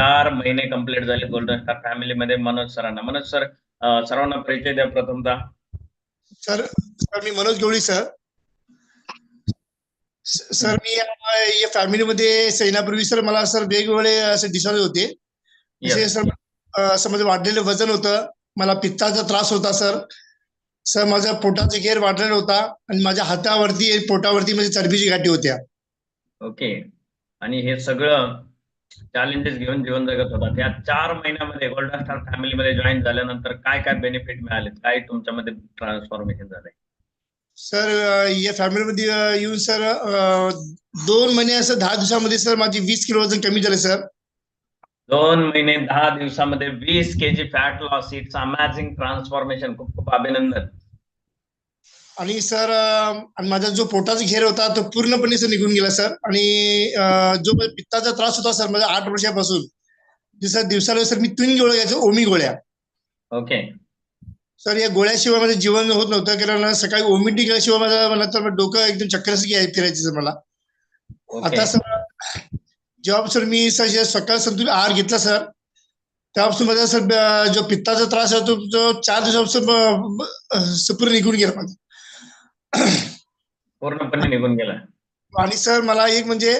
चार महिने कंप्लीट झाले गोल्डन स्टार फॅमिलीमध्ये मनोज सरांना. मनोज सर सर्वांना परिचय द्या प्रथमतः. सर सर मी मनोज गवळी सर. सर मी या- फॅमिलीमध्ये सैनापूर्वी सर मला सर वेगवेगळे असे दिसत होते. सर माझं वाढलेलं वजन होतं मला पित्ताचा त्रास होता सर. सर माझा पोटाचा घेर वाढलेला होता आणि माझ्या हातावरती पोटावरती म्हणजे चरबीची गाठी होत्या. ओके आणि हे सगळं चॅलेंजेस घेऊन जीवन जगत होता. त्या चार महिन्यामध्ये गोल्डन स्टार फॅमिलीमध्ये जॉईन झाल्यानंतर काय काय बेनिफिट मिळाले? काय तुमच्यामध्ये ट्रान्सफॉर्मेशन झालंय? सर या फॅमिलीमध्ये येऊन सर दोन महिने असं दहा दिवसामध्ये सर माझी वीस किलो वजन कमी झालं सर दोन महिने दहा दिवसामध्ये वीस K G fat loss it's amazing transformation खूप खूप अभिनंदन. आणि सर आणि माझा जो पोटाचा घेर होता तो पूर्णपणे सर निघून गेला सर. आणि जो पित्ताचा त्रास होता सर माझ्या आठ वर्षापासून दिवसा दिवसाला सर मी तीन गोळ्या घ्यायचो ओमी गोळ्या. ओके. सर या गोळ्याशिवाय माझं जीवन होत नव्हतं कारण सकाळी ओमिटी केल्याशिवाय माझं मला तर डोकं एकदम चक्कर फिरायची सर मला. आता सर जेव्हा सर मी सर जे सकाळ संतुलित आहार घेतला सर तेव्हापासून माझा सर जो पित्ताचा त्रास आहे तो चार दिवसापासून संपूर्ण निघून गेला माझा. पूर्णपणे निघून गेला. आणि सर मला एक म्हणजे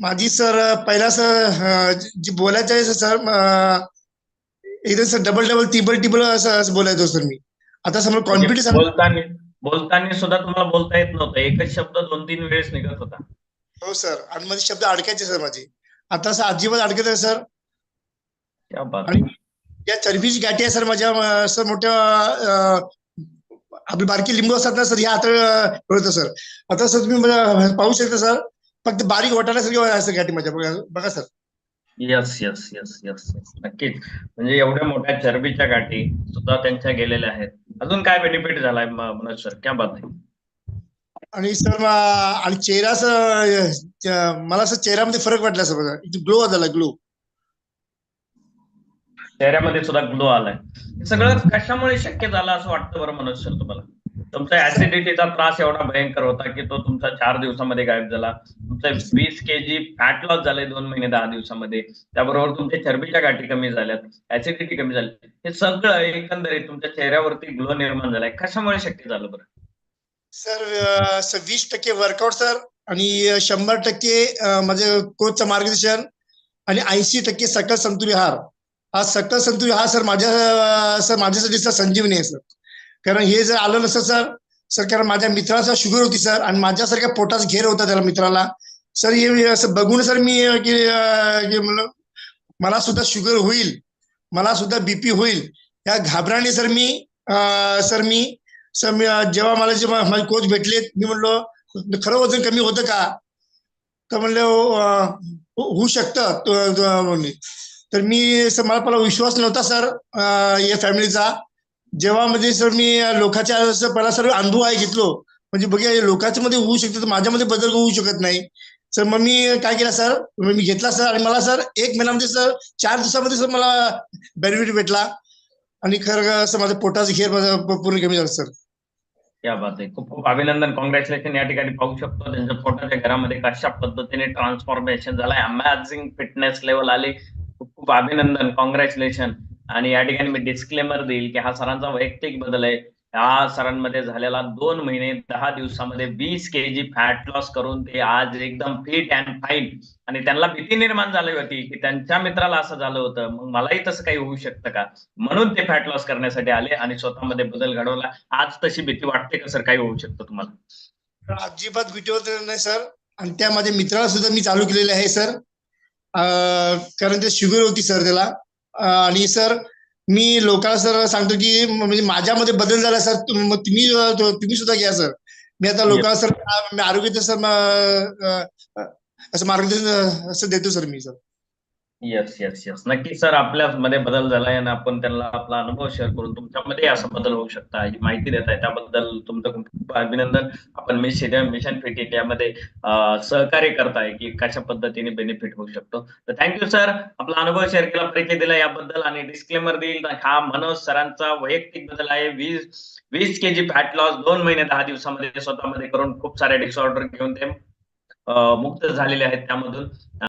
माझी सर पहिला सर जी बोलायचं आहे सर एकदम sir double double triple triple असं असं बोलायचो सर मी. आता समोर म्हणजे कॉन्फिडन्स बोलताना बोलताना सुद्धा तुम्हाला बोलता येत नव्हतं. एकच शब्द दोन तीन वेळेस निघत होता. हो सर. आणि माझे शब्द अडकायचे सर माझे. आता असं अजिबात अडकत आहे सर. या चरबीची गाठी आहे सर माझ्या सर मोठ्या आपली बारकी लिंबू असतात ना सर ह्या आता होतं सर. आता सर तुम्ही पाहू शकता सर फक्त बारीक वाटाण्यासारखी सर गाठी माझ्या बघा बघा sir. Yes yes yes yes yes नक्कीच. म्हणजे एवढ्या मोठ्या चरबीच्या गाठी सुद्धा त्यांच्या गेलेल्या आहेत. अजून काय बेनिफिट झालाय मनोज सर? क्या बात आहे. आणि सर आणि चेहरा मला असं चेहऱ्यामध्ये फरक वाटला सर बघा. ग्लो झाला ग्लो चेहऱ्यामध्ये सुद्धा ग्लो आलाय. हे सगळं कशामुळे शक्य झालं असं वाटतं बरं मनोज सर तुम्हाला? तुमचा ऍसिडिटीचा त्रास एवढा भयंकर होता की तो तुमचा चार दिवसामध्ये गायब झाला. तुमचा वीस के जी फॅट लॉस झाले दोन महिने दहा दिवसामध्ये. त्याबरोबर तुमच्या चरबीच्या गाठी कमी झाल्यात ऍसिडिटी कमी झाली. हे सगळं एकंदरीत तुमच्या चेहऱ्यावरती ग्लो निर्माण झालाय. कशामुळे शक्य झालं बरं? सर वीस टक्के वर्कआउट सर आणि शंभर टक्के माझे म्हणजे कोचचं मार्गदर्शन आणि ऐंशी टक्के सकल संतुलित आहार. हा सकल संतुलित हा सर माझ्या सर माझ्यासाठी सर संजीवनी आहे सर. कारण हे जर आलं नसतं सर सर कारण माझ्या मित्राचा शुगर होती सर आणि माझ्यासारख्या पोटाचा घेर होता त्याला मित्राला. सर हे असं बघून सर मी म्हणलं, मला सुद्धा शुगर होईल मला सुद्धा बीपी होईल. या घाबराने सर मी सर मी सर मी जेव्हा मला जेव्हा माझे कोच भेटले मी म्हणलो खरं वजन कमी होतं का? तर म्हणलं हो, हो, होऊ शकतं. तर मी सर मला पहिला विश्वास नव्हता सर या फॅमिलीचा. जेव्हा म्हणजे सर मी लोकांच्या पहिला सर अनुभव आहे घेतलो. म्हणजे बघा लोकांच्या मध्ये होऊ शकते तर माझ्यामध्ये बदल होऊ शकत नाही. सर मग मी काय केलं सर? मी घेतला सर आणि मला सर एक महिन्यामध्ये म्हणजे, सर चार दिवसामध्ये सर मला बेनिफिट भेटला. आणि खरं सर माझं पोटाचं घेर पूर्ण कमी झालं सर. त्या बात आहे. खूप खूप अभिनंदन. कॉंग्रॅच्युलेशन या ठिकाणी पाहू शकतो. त्यांच्या पोटाच्या घरामध्ये कशा पद्धतीने ट्रान्सफॉर्मेशन झालंय अमॅझिंग फिटनेस लेवल आले. खूप अभिनंदन कॉंग्रॅच्युलेशन आणि या ठिकाणी मी डिस्क्लेमर देईल की हा सरांचा वैयक्तिक बदल आहे. या सरांमध्ये झालेला दोन महिने दहा दिवसामध्ये वीस के जी फॅट लॉस करून ते आज एकदम फिट अँड फाईन आणि त्यांना भीती निर्माण झाली होती की त्यांच्या मित्राला असं झालं होतं. मग मलाही तसं काही होऊ शकतं का? म्हणून ते फॅट लॉस करण्यासाठी आले आणि स्वतःमध्ये बदल घडवला. आज तशी भीती वाटते का सर? काही होऊ शकतं तुम्हाला? अजिबात भीती होत नाही सर. आणि त्या माझ्या मित्राला सुद्धा मी चालू केलेलं आहे सर. कारण ते शुगर होती सर त्याला. आणि सर मी लोकांना सर सांगतो की म्हणजे माझ्यामध्ये बदल झाला सर तुम्ही तुम्ही सुद्धा घ्या सर. मी आता लोकांना सर आ- मी आरोग्याचं सर असं मार्गदर्शन असं देतो सर मी सर. येस येस येस नक्की सर आपल्यामध्ये बदल झालाय आणि आपण त्यांना आपला अनुभव शेअर करून तुमच्यामध्ये असा बदल होऊ शकता. ही माहिती देत आहे त्याबद्दल तुमचं खूप अभिनंदन. आपण मिस इंडिया मिशन फिट इंडियामध्ये सहकार्य करताय की कशा पद्धतीने बेनिफिट होऊ शकतो. तर थँक्यू सर आपला अनुभव शेअर केला परिचय दिला याबद्दल आणि डिस्क्लेमर देईल. हा मनोज सरांचा वैयक्तिक बदल आहे. वीस वीस के जी फॅट लॉस दोन महिने दहा दिवसामध्ये स्वतःमध्ये करून खूप सारे डिसऑर्डर घेऊन ते मुक्त झालेले आहेत त्यामधून.